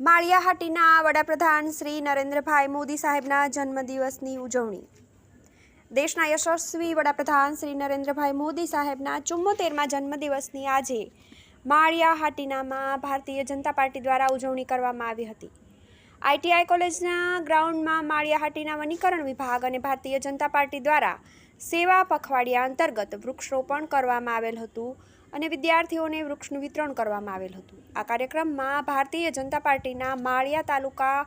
માળિયાહાટીના વડાપ્રધાન શ્રી નરેન્દ્રભાઈ મોદી સાહેબના જન્મદિવસની ઉજવણી. દેશના યશસ્વી વડાપ્રધાન શ્રી નરેન્દ્રભાઈ મોદી સાહેબના ચુમ્મોતેરમાં જન્મદિવસની આજે માળિયાહાટીનામાં ભારતીય જનતા પાર્ટી દ્વારા ઉજવણી કરવામાં આવી હતી. આઈટીઆઈ કોલેજના ગ્રાઉન્ડમાં માળિયાહાટીના વનીકરણ વિભાગ અને ભારતીય જનતા પાર્ટી દ્વારા સેવા પખવાડિયા અંતર્ગત વૃક્ષરોપણ કરવામાં આવેલ હતું. અને વિદ્યાર્થીઓને વૃક્ષનું વિતરણ કરવામાં આવેલ હતું. આ કાર્યક્રમમાં ભારતીય જનતા પાર્ટીના માળિયા તાલુકા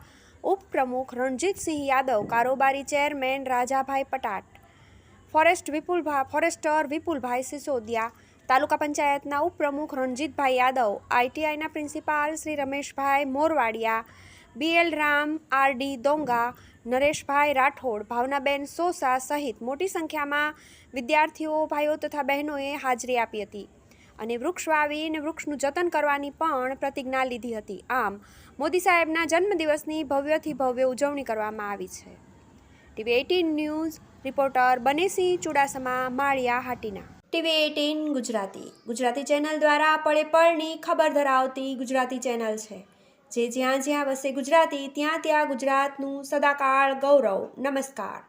ઉપપ્રમુખ રણજીતસિંહ યાદવ, કારોબારી chairman Rajabhai Patat, forest વિપુલભા forester વિપુલભાઈ સિસોદિયા, તાલુકા પંચાયતના ઉપપ્રમુખ Ranjitbhai Yadav, આઈટીઆઈના principal Shri Rameshbhai Morvadiya B L Ram R D Donga, Nareshbhai Rathod, Bhavnaben Sosa સહિત મોટી સંખ્યામાં વિદ્યાર્થીઓ, ભાઈઓ તથા બહેનોએ હાજરી આપી હતી. અને વૃક્ષ વાવીને વૃક્ષનું જતન કરવાની પણ પ્રતિજ્ઞા લીધી હતી. આમ, મોદી સાહેબના જન્મદિવસની ભવ્યથી ભવ્ય ઉજવણી કરવામાં આવી છે. TV eighteen news reporter Banesinh Chudasama, Maliya Hatina. TV eighteen Gujarati. Gujarati channel દ્વારા પળે પળની ખબર ધરાવતી ગુજરાતી ચેનલ છે. જે જ્યાં જ્યાં વસે ગુજરાતી, ત્યાં ત્યાં ગુજરાતનું સદાકાળ ગૌરવ. નમસ્કાર.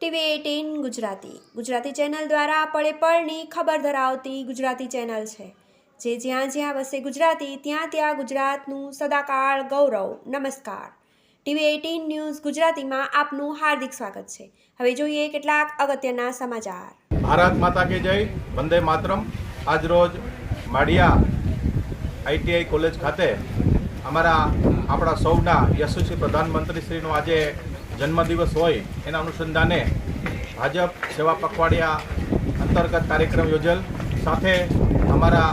TV eighteen Gujarati. Gujarati channel દ્વારા પળે પળની ખબર ધરાવતી ગુજરાતી ચેનલ છે. જે જ્યાં જ્યાં વસે ગુજરાતી, ત્યાં ત્યાં ગુજરાતનું સદાકાળ ગૌરવ. નમસ્કાર. ટીવી એટીન ન્યૂઝ ગુજરાતીમાં આપનું હાર્દિક સ્વાગત છે. હવે જોઈએ કેટલાક અગત્યના સમાચાર. ભારત માતા કે જય. વંદે માતરમ. આજરોજ માળિયા આઈટીઆઈ કોલેજ ખાતે અમારા આપણા સૌના યશસ્વી પ્રધાનમંત્રીશ્રીનો આજે જન્મદિવસ હોય, એના અનુસંધાને ભાજપ સેવા પખવાડિયા અંતર્ગત કાર્યક્રમ યોજેલ. સાથે અમારા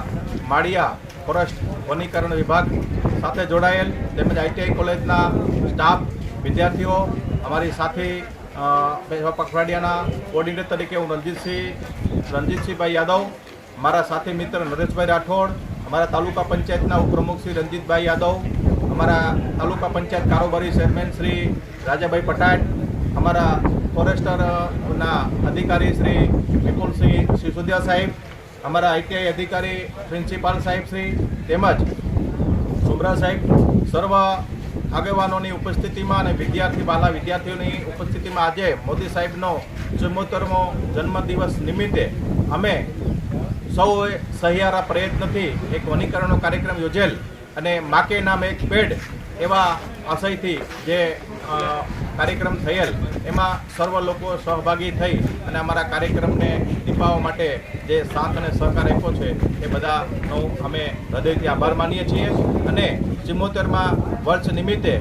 માળિયા ફોરેસ્ટ વનીકરણ વિભાગ સાથે જોડાયેલ. તેમજ આઈટીઆઈ કોલેજના સ્ટાફ, વિદ્યાર્થીઓ, અમારી સાથી સેવા પખવાડિયાના કોર્ડિનેટર તરીકે હું રણજીતસિંહ, રણજીતસિંહભાઈ યાદવ, મારા સાથી મિત્ર નરેશભાઈ રાઠોડ, અમારા તાલુકા પંચાયતના ઉપપ્રમુખ શ્રી રંજીતભાઈ યાદવ અમારા તાલુકા પંચાયત કારોબારી ચેરમેન શ્રી રાજાભાઈ પટાટ, અમારા ફોરેસ્ટરના અધિકારી શ્રી વિપુલસિંહ સિસોદિયા સાહેબ, અમારા આઈટીઆઈ અધિકારી પ્રિન્સિપાલ સાહેબ શ્રી તેમજ સુમરા સાહેબ, સર્વ આગેવાનોની ઉપસ્થિતિમાં અને વિદ્યાર્થી, બાલા વિદ્યાર્થીઓની ઉપસ્થિતિમાં આજે મોદી સાહેબનો ચુમ્મોતેરમો જન્મદિવસ નિમિત્તે અમે સૌએ સહિયારા પ્રયત્નથી એક વનીકરણનો કાર્યક્રમ યોજેલ. અને માકે નામ એક પેડ એવા આશયથી જે કાર્યક્રમ થયેલ, એમાં સર્વ લોકો સહભાગી થઈ અને અમારા કાર્યક્રમને નિભાવવા માટે જે સાથ અને સહકાર આપ્યો છે, એ બધાનો અમે હૃદયથી આભાર માનીએ છીએ. અને ચિમોતેરમાં વર્ષ નિમિત્તે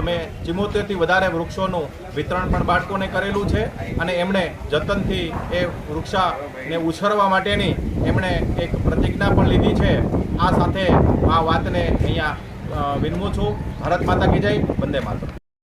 અમે ચિમોતેરથી વધારે વૃક્ષોનું વિતરણ પણ બાળકોને કરેલું છે અને એમણે જતનથી એ વૃક્ષાને ઉછેરવા માટેની એમણે એક પ્રતિજ્ઞા પણ લીધી છે. આ સાથે આ વાતને અહીંયા વિનમું છું. ભારત માતા કી જય, વંદે માતરમ.